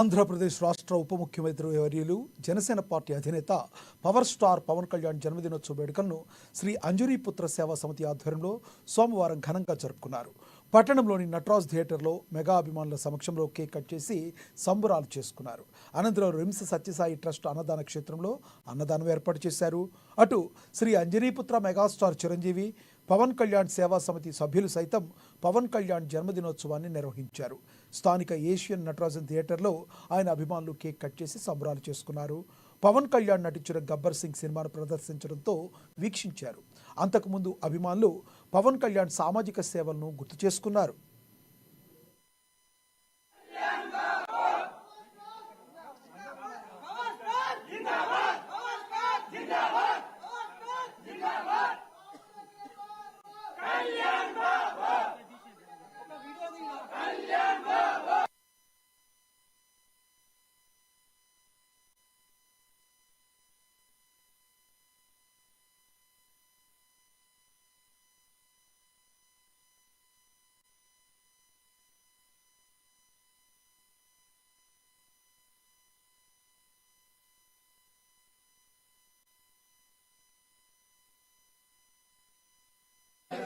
ఆంధ్రప్రదేశ్ రాష్ట్ర ఉప ముఖ్యమంత్రి వర్యులు జనసేన పార్టీ అధినేత పవర్ స్టార్ పవన్ కళ్యాణ్ జన్మదినోత్సవ వేడుకలను శ్రీ అంజురీ పుత్ర సేవా సమితి ఆధ్వర్యంలో సోమవారం ఘనంగా జరుపుకున్నారు. పట్టణంలోని నట్రాజ్ థియేటర్లో మెగా అభిమానుల సమక్షంలో కేక్ కట్ చేసి సంబురాలు చేసుకున్నారు. అనంతరం రిమ్స్ సత్యసాయి ట్రస్ట్ అన్నదాన క్షేత్రంలో అన్నదానం ఏర్పాటు చేశారు. అటు శ్రీ అంజనీపుత్ర మెగాస్టార్ చిరంజీవి పవన్ కళ్యాణ్ సేవా సమితి సభ్యులు సైతం పవన్ కళ్యాణ్ జన్మదినోత్సవాన్ని నిర్వహించారు. స్థానిక ఏషియన్ నటరాజన్ థియేటర్లో ఆయన అభిమానులు కేక్ కట్ చేసి సంబరాలు చేసుకున్నారు. పవన్ కళ్యాణ్ నటించిన గబ్బర్ సింగ్ సినిమాను ప్రదర్శించడంతో వీక్షించారు. అంతకుముందు అభిమానులు పవన్ కళ్యాణ్ సామాజిక సేవలను గుర్తు చేసుకున్నారు. জিন্দাবাদ।